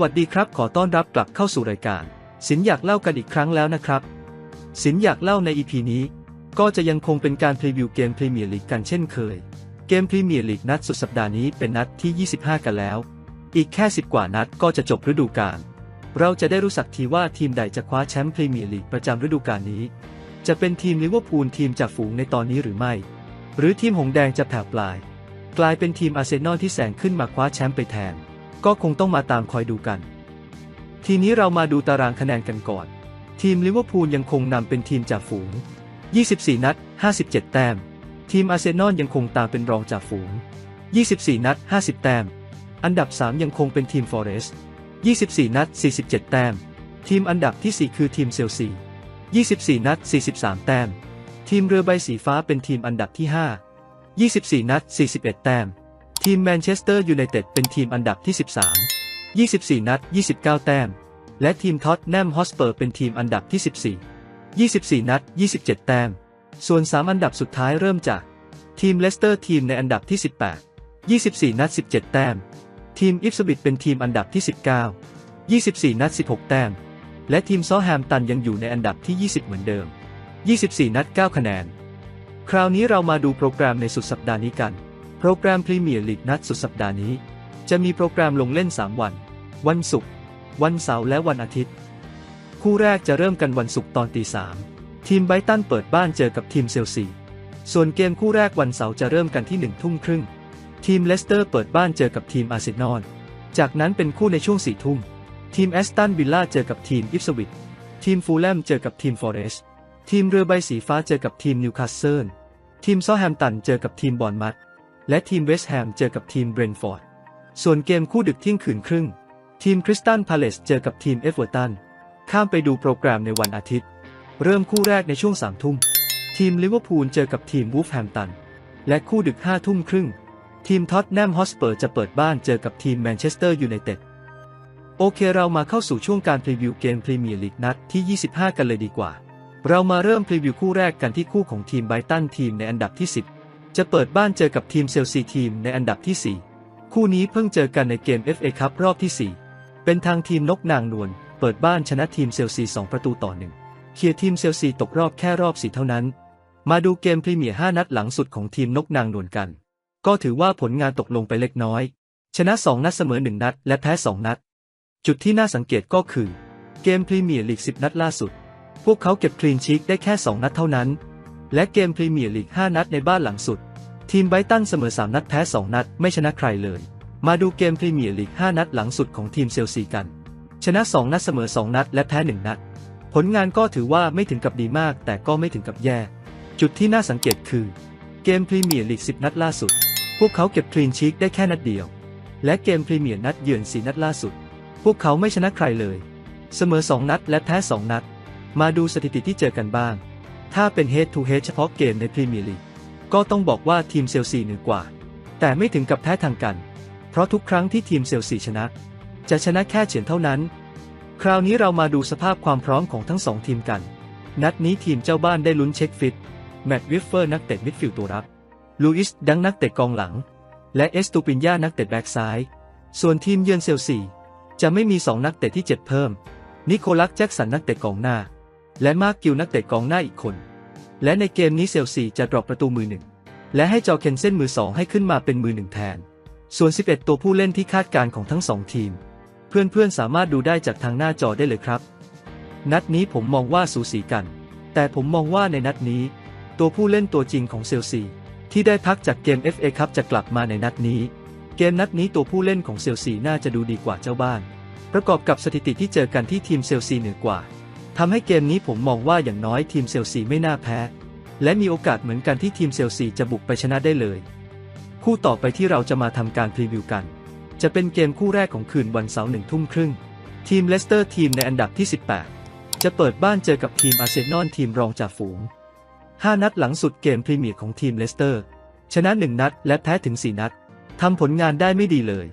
วัสดีครับขอต้อนรับกลับเข้าสู่รายการ สินอยากเล่ากันอีกครั้งแล้วนะครับ สินอยากเล่าใน EP นี้ ก็จะยังคงเป็นการพรีวิวเกมพรีเมียร์ลีกกันเช่นเคย เกมพรีเมียร์ลีกนัดสุดสัปดาห์นี้เป็นนัดที่ 25 กันแล้ว อีกแค่ 10 กว่านัดก็จะจบฤดูกาลเราจะได้รู้สักทีว่าทีมใดจะคว้าแชมป์พรีเมียร์ลีกประจำฤดูกาลนี้ จะเป็นทีมลิเวอร์พูลทีมจากฝูงในตอนนี้หรือไม่ หรือทีมหงแดงจะแผ่วปลาย กลายเป็นทีมอาร์เซนอลที่แสงขึ้นมาคว้าแชมป์ไปแทน ก็คงต้องมาตามคอยดูกัน ทีนี้เรามาดูตารางคะแนนกันก่อน ทีมลิเวอร์พูลยังคงนำเป็นทีมจ่าฝูง 24 นัด 57 แต้ม ทีมอาร์เซนอลยังคงตามเป็นรองจ่าฝูง 24 นัด 50 แต้ม อันดับ 3 ยังคงเป็นทีมฟอเรสต์24 นัด 47 แต้ม ทีมอันดับที่ 4 คือทีมเซลซี 24 นัด 43 แต้ม ทีมเรือใบสีฟ้าเป็นทีมอันดับที่ 5 24 นัด 41 แต้ม ทีมแมนเชสเตอร์ยูไนเต็ดเป็นทีมอันดับที่ 13 24 นัด 29 แต้ม และทีมท็อตแนมฮอสเปอร์เป็นทีมอันดับที่ 14 24 นัด 27 แต้ม ส่วน 3 อันดับสุดท้ายเริ่มจาก ทีมเลสเตอร์ทีมในอันดับที่ 18 24 นัด 17 แต้ม ทีมอิฟสบิทเป็นทีมอันดับที่ 19 24 นัด 16 แต้ม และทีมซอแฮมตันยังอยู่ในอันดับที่ 20 เหมือนเดิม 24 นัด 9 คะแนน คราวนี้เรามาดูโปรแกรมในสุดสัปดาห์นี้กัน โปรแกรมพรีเมียร์ลีกนัดสุดสัปดาห์นี้ จะมีโปรแกรมลงเล่น 3 วัน วันศุกร์ วันเสาร์และวันอาทิตย์ คู่แรกจะเริ่มกันวันศุกร์ตอนตีสามทีมไบรตันเปิดบ้านเจอกับทีมเซลซี ส่วนเกมคู่แรกวันเสาร์จะเริ่มกันที่1ทุ่มครึ่ง ทีมเลสเตอร์เปิดบ้านเจอกับทีมอาร์เซนอล จากนั้นเป็นคู่ในช่วง4ทุ่ม ทีมแอสตันวิลล่าเจอกับทีมอิฟสวิต ทีมฟูลแลมเจอกับทีมฟอเรสต์ทีมเรือใบสีฟ้าเจอกับทีมนิวคาสเซิล ทีมซอแฮมตันเจอกับทีมบอนมัธ และทีมเวสต์แฮมเจอกับทีมเบรนฟอร์ด ส่วนเกมคู่ดึกเที่ยงคืนครึ่ง ทีมคริสตัลพาเลสเจอกับทีมเอฟเวอร์ตัน ข้ามไปดูโปรแกรมในวันอาทิตย์ เริ่มคู่แรกในช่วงสามทุ่ม ทีมลิเวอร์พูลเจอกับทีมวูฟแฮมตัน และคู่ดึกห้าทุ่มครึ่ง ทีมท็อตแนมฮอสเปอร์จะเปิดบ้านเจอกับทีมแมนเชสเตอร์ยูไนเต็ด โอเคเรามาเข้าสู่ช่วงการพรีวิวเกมพรีเมียร์ลีกนัดที่ 25 กันเลยดีกว่า เรามาเริ่มพรีวิวคู่แรกกันที่คู่ของทีมไบรตันทีมในอันดับที่ 10 จะเปิดบ้านเจอกับทีมเซลซีทีมในอันดับที่ 4 คู่นี้เพิ่งเจอกันในเกม FA คัพรอบที่ 4 เป็นทางทีมนกนางนวลเปิดบ้านชนะทีมเซลซี 2 ประตูต่อหนึ่งเคลียร์ทีมเซลซีตกรอบแค่รอบสี่เท่านั้น มาดูเกมพรีเมียร์5นัดหลังสุดของทีมนกนางนวลกัน ก็ถือว่าผลงานตกลงไปเล็กน้อย ชนะ 2 นัดเสมอ 1 นัด และแพ้ 2 นัด จุดที่น่าสังเกตก็คือ เกมพรีเมียร์ลีก 10 นัดล่าสุด พวกเขาเก็บคลีนชีตได้แค่ 2 นัดเท่านั้น และเกมพรีเมียร์ลีก 5 นัดในบ้านหลังสุด ทีมไบตันเสมอ 3 นัดแพ้ 2 นัด ไม่ชนะใครเลย มาดูเกมพรีเมียร์ลีก 5 นัดหลังสุดของทีมเซลซีกัน ชนะ 2 นัดเสมอ 2 นัด และแพ้ 1 นัด ผลงานก็ถือว่าไม่ถึงกับดีมาก แต่ก็ไม่ถึงกับแย่ จุดที่น่าสังเกตคือ เกมพรีเมียร์ลีก 10 นัดล่าสุด พวกเขาเก็บคลีนชีตได้แค่นัดเดียว และเกมพรีเมียร์นัดเยือน 4 นัดล่าสุด พวกเขาไม่ชนะใครเลย เสมอ 2 นัด และแพ้ 2 นัด มาดูสถิติที่เจอกันบ้าง ถ้าเป็น head to head เฉพาะเกมในพรีเมียร์ลีก ก็ต้องบอกว่าทีมเซลซีเหนือกว่า แต่ไม่ถึงกับแพ้ทางกัน เพราะทุกครั้งที่ทีมเซลซีชนะ จะชนะแค่เฉียนเท่านั้น คราวนี้เรามาดูสภาพความพร้อมของทั้งสองทีมกัน นัดนี้ทีมเจ้าบ้านได้ลุ้นเช็คฟิต แมตต์วิฟเฟอร์นักเตะมิดฟิลด์ตัวรับ ลูอิสดังนักเตะกองหลัง และเอสตูปินยานักเตะแบ็กซ้าย ส่วนทีมเยือนเซลซีจะไม่มี2นักเตะที่เจ็บเพิ่ม นิโคลัสแจ็กสันนักเตะกองหน้า และมาร์กกิลนักเตะกองหน้าอีกคน และในเกมนี้เซลซีจะดรอปประตูมือหนึ่ง และให้จอเคนเซนมือสองให้ขึ้นมาเป็นมือหนึ่งแทน ส่วน 11 ตัวผู้เล่นที่คาดการณ์ของทั้งสองทีม เพื่อนๆสามารถดูได้จากทางหน้าจอได้เลยครับ นัดนี้ผมมองว่าสูสีกัน แต่ผมมองว่าในนัดนี้ ตัวผู้เล่นตัวจริงของเซลซีที่ได้พักจากเกม FA คัพจะกลับมาในนัดนี้ เกมนัดนี้ตัวผู้เล่นของเซลซีน่าจะดูดีกว่าเจ้าบ้าน ประกอบกับสถิติที่เจอกันที่ทีมเซลซีเหนือกว่า ทำให้เกมนี้ผมมองว่าอย่างน้อยทีมเซลซีไม่น่าแพ้ และมีโอกาสเหมือนกันที่ทีมเซลซีจะบุกไปชนะได้เลย คู่ต่อไปที่เราจะมาทำการพรีวิวกัน จะเป็นเกมคู่แรกของคืนวันเสาร์หนึ่งทุ่มครึ่ง ทีมเลสเตอร์ทีมในอันดับที่ 18 จะเปิดบ้านเจอกับทีมอาร์เซนอลทีมรองจากฝูง 5 นัดหลังสุดเกมพรีเมียร์ของทีมเลสเตอร์ ชนะ 1 นัดและแพ้ถึง 4 นัดทำผลงานได้ไม่ดีเลย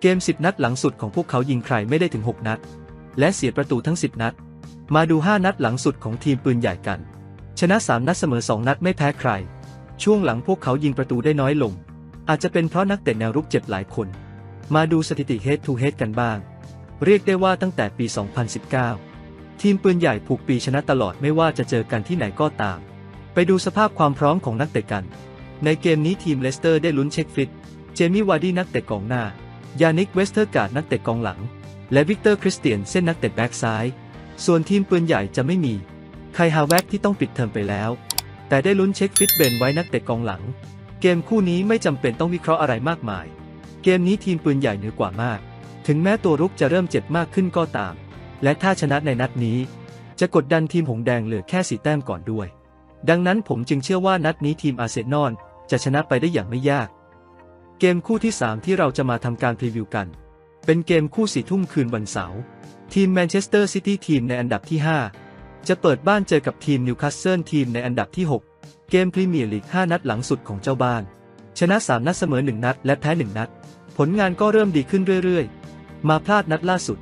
เกม 10 นัดหลังสุดของพวกเขายิงใครไม่ได้ถึง 6 นัด และเสียประตูทั้ง 10 นัด มาดู 5 นัดหลังสุดของทีมปืนใหญ่กัน ชนะ 3 นัดเสมอ 2 นัดไม่แพ้ใคร ช่วงหลังพวกเขายิงประตูได้น้อยลง อาจจะเป็นเพราะนักเตะแนวรุกเจ็บหลายคน มาดูสถิติ head to head กันบ้าง เรียกได้ว่าตั้งแต่ปี 2019 ทีมปืนใหญ่ผูกปีชนะตลอดไม่ว่าจะเจอกันที่ไหนก็ตาม ไปดูสภาพความพร้อมของนักเตะกัน ในเกมนี้ทีมเลสเตอร์ได้ลุ้นเช็คฟิต เจมี่วาร์ดี้นักเตะกองหน้ายานิกเวสเทอร์การ์ดนักเตะกองหลัง และวิกเตอร์คริสเตียนเส้นนักเตะแบ็กซ้าย ส่วนทีมปืนใหญ่จะไม่มีไคฮาแวกที่ต้องปิดเทอมไปแล้ว แต่ได้ลุ้นเช็คฟิตเบนไว้นักเตะกองหลัง เกมคู่นี้ไม่จำเป็นต้องวิเคราะห์อะไรมากมาย เกมนี้ทีมปืนใหญ่เหนือกว่ามาก ถึงแม้ตัวรุกจะเริ่มเจ็บมากขึ้นก็ตาม และถ้าชนะในนัดนี้ จะกดดันทีมหงแดงเหลือแค่สีแต้มก่อนด้วย ดังนั้นผมจึงเชื่อว่านัดนี้ทีมอาเซนอลจะชนะไปได้อย่างไม่ยาก เกมคู่ที่ 3 ที่เราจะมาทำการพรีวิวกัน เป็นเกมคู่สี่ทุ่มคืนวันเสาร์ ทีมแมนเชสเตอร์ซิตี้ทีมในอันดับที่ 5 จะเปิดบ้านเจอกับทีมนิวคาสเซิลทีมในอันดับที่ 6 เกมพรีเมียร์ลีก 5 นัดหลังสุดของเจ้าบ้าน ชนะ 3 นัดเสมอ 1 นัด และแพ้ 1 นัด ผลงานก็เริ่มดีขึ้นเรื่อยๆ มาพลาดนัดล่าสุด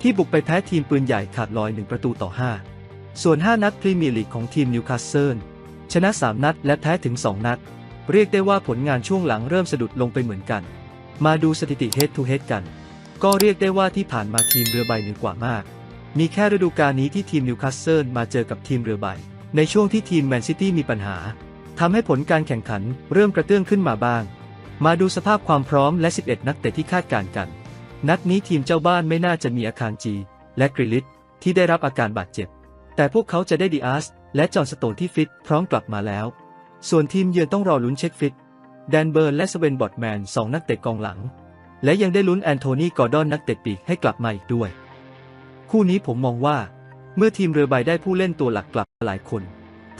ที่บุกไปแพ้ทีมปืนใหญ่ขาดลอย 1 ประตูต่อ 5 ส่วน 5 นัดพรีเมียร์ลีกของทีมนิวคาสเซิลชนะ 3 นัดและแพ้ถึง 2 นัด เรียกได้ว่าผลงานช่วงหลังเริ่มสะดุดลงไปเหมือนกัน มาดูสถิติ head to head กัน ก็เรียกได้ว่าที่ผ่านมาทีมเรือใบเหนือกว่ามาก มีแค่ฤดูกาลนี้ที่ทีมนิวคาสเซิลมาเจอกับทีมเรือใบ ในช่วงที่ทีมแมนซิตี้มีปัญหาทำให้ผลการแข่งขันเริ่มกระเตื้องขึ้นมาบ้าง มาดูสภาพความพร้อมและ 11 นักเตะที่คาดการณ์กัน นัดนี้ทีมเจ้าบ้านไม่น่าจะมีอาคารจี และกริลิตที่ได้รับอาการบาดเจ็บ แต่พวกเขาจะได้ดีอาร์สและจอห์นสโตนที่ฟิตพร้อมกลับมาแล้ว ส่วนทีมเยือนต้องรอลุ้นเช็คฟิต แดนเบิร์นและสเวนบอดแมนสองนักเตะกองหลัง และยังได้ลุ้นแอนโทนีกอร์ดอนนักเตะปีกให้กลับมาอีกด้วย คู่นี้ผมมองว่า เมื่อทีมเรือใบได้ผู้เล่นตัวหลักกลับหลายคน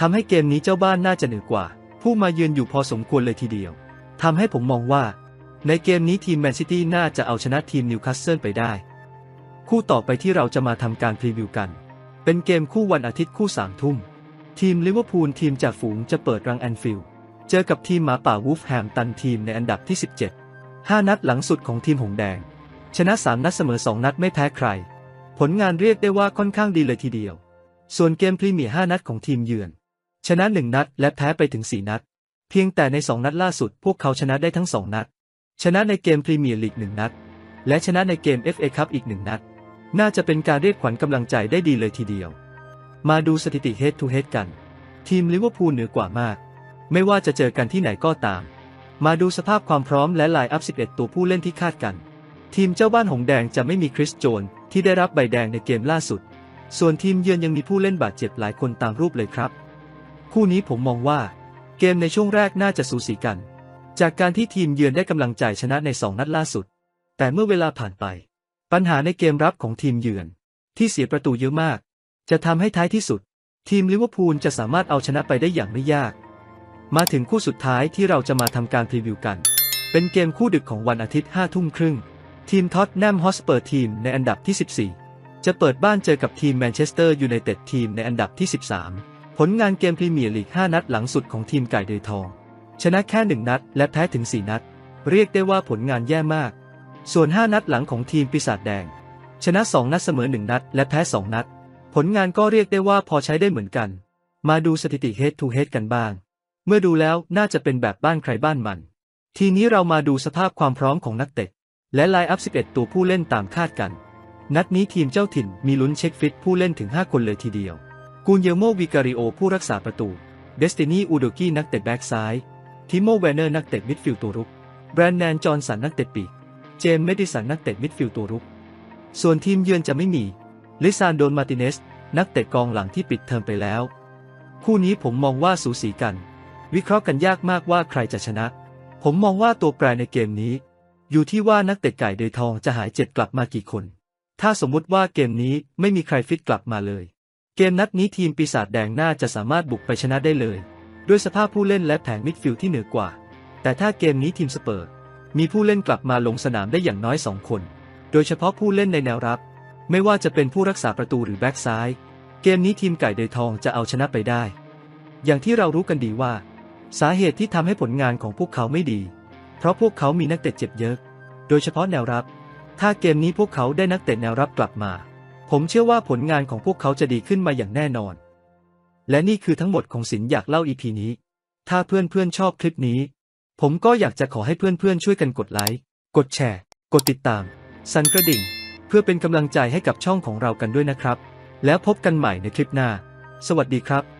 ทำให้เกมนี้เจ้าบ้านน่าจะเหนือกว่า ผู้มาเยือนอยู่พอสมควรเลยทีเดียวทำให้ผมมองว่า ในเกมนี้ทีมแมนซิตี้น่าจะเอาชนะทีมนิวคาสเซิลไปได้ คู่ต่อไปที่เราจะมาทำการพรีวิวกัน เป็นเกมคู่วันอาทิตย์คู่สามทุ่ม ทีมลิเวอร์พูลทีมจากฝูงจะเปิดรังแอนฟิลด์เจอกับทีมหมาป่าวูฟแฮมตันทีมในอันดับที่ 17 5 นัดหลังสุดของทีมหงแดง ชนะ 3 นัดเสมอ 2 นัดไม่แพ้ใคร ผลงานเรียกได้ว่าค่อนข้างดีเลยทีเดียว ส่วนเกมพรีเมียร์5นัดของทีมเยือน ชนะ 1 นัดและแพ้ไปถึง 4 นัด เพียงแต่ใน 2 นัดล่าสุด พวกเขาชนะได้ทั้ง 2 นัด ชนะในเกมพรีเมียร์ลีก 1 นัด และชนะในเกม FA คัพอีก 1 นัด น่าจะเป็นการเรียกขวัญกำลังใจได้ดีเลยทีเดียว มาดูสถิติ head to head กัน ทีมลิเวอร์พูลเหนือกว่ามาก ไม่ว่าจะเจอกันที่ไหนก็ตาม มาดูสภาพความพร้อมและไลน์อัพ 11 ตัวผู้เล่นที่คาดกัน ทีมเจ้าบ้านหงแดงจะไม่มีคริสโจนที่ได้รับใบแดงในเกมล่าสุด ส่วนทีมเยือนยังมีผู้เล่นบาดเจ็บหลายคนตามรูปเลยครับ คู่นี้ผมมองว่า เกมในช่วงแรกน่าจะสูสีกัน จากการที่ทีมเยือนได้กำลังใจชนะใน 2 นัดล่าสุด แต่เมื่อเวลาผ่านไป ปัญหาในเกมรับของทีมเยือน ที่เสียประตูเยอะมาก จะทำให้ท้ายที่สุด ทีมลิเวอร์พูลจะสามารถเอาชนะไปได้อย่างไม่ยาก มาถึงคู่สุดท้ายที่เราจะมาทำการพรีวิวกัน เป็นเกมคู่ดึกของวันอาทิตย์5ทุ่มครึ่ง ทีมท็อตแนมฮอสเปอร์ทีมในอันดับที่ 14 จะเปิดบ้านเจอกับทีมแมนเชสเตอร์ยูไนเต็ดทีมในอันดับที่ 13 ผลงานเกมพรีเมียร์ลีก 5 นัดหลังสุดของทีมไก่เดยทอง ชนะแค่ 1 นัด และแพ้ถึง 4 นัด เรียกได้ว่าผลงานแย่มาก ส่วน 5 นัดหลังของทีมปีศาจแดง ชนะ 2 นัดเสมอ 1 นัด และแพ้ 2 นัด ผลงานก็เรียกได้ว่าพอใช้ได้เหมือนกัน มาดูสถิติ head to head กันบ้าง มื่อดูแล้วน่าจะเป็นแบบบ้านใครบ้านมัน ทีนี้เรามาดูสภาพความพร้อมของนักเตะ และไลน์อัพ 11 ตัวผู้เล่นตามคาดกัน นัดนี้ทีมเจ้าถิ่นมีลุ้นเช็คฟิตผู้เล่นถึง 5 คนเลยทีเดียว กูนเยโมวิการิโอผู้รักษาประตู เดสตินีอูโดกี้นักเตะแบ็กซ้าย ทิโมแวนเนอร์นักเตะมิดฟิลด์ตัวรุก แบรนแนนจอห์นสันนักเตะปีก เจมส์เมดิสันนักเตะมิดฟิลด์ตัวรุก ส่วนทีมเยือนจะไม่มี ลิซานโดนมาร์ติเนส นักเตะกองหลังที่ปิดเทอมไปแล้ว คู่นี้ผมมองว่าสูสีกัน วิเคราะห์กันยากมากว่าใครจะชนะ ผมมองว่าตัวแปรในเกมนี้ อยู่ที่ว่านักเตะไก่เดยทองจะหายเจ็บกลับมากี่คน ถ้าสมมุติว่าเกมนี้ไม่มีใครฟิตกลับมาเลย เกมนัดนี้ทีมปีศาจแดงน่าจะสามารถบุกไปชนะได้เลย ด้วยสภาพผู้เล่นและแผงมิดฟิลด์ที่เหนือกว่า แต่ถ้าเกมนี้ทีมสเปอร์ มีผู้เล่นกลับมาลงสนามได้อย่างน้อยสองคน โดยเฉพาะผู้เล่นในแนวรับ ไม่ว่าจะเป็นผู้รักษาประตูหรือแบ็กซ้าย เกมนี้ทีมไก่เดยทองจะเอาชนะไปได้ อย่างที่เรารู้กันดีว่า สาเหตุที่ทำให้ผลงานของพวกเขาไม่ดี เพราะพวกเขามีนักเตะเจ็บเยอะ โดยเฉพาะแนวรับ ถ้าเกมนี้พวกเขาได้นักเตะแนวรับกลับมา ผมเชื่อว่าผลงานของพวกเขาจะดีขึ้นมาอย่างแน่นอน และนี่คือทั้งหมดของสินอยากเล่าอีพีนี้ ถ้าเพื่อนๆชอบคลิปนี้ ผมก็อยากจะขอให้เพื่อนๆช่วยกันกดไลค์ กดแชร์ กดติดตาม สั่นกระดิ่ง เพื่อเป็นกำลังใจให้กับช่องของเรากันด้วยนะครับ แล้วพบกันใหม่ในคลิปหน้า สวัสดีครับ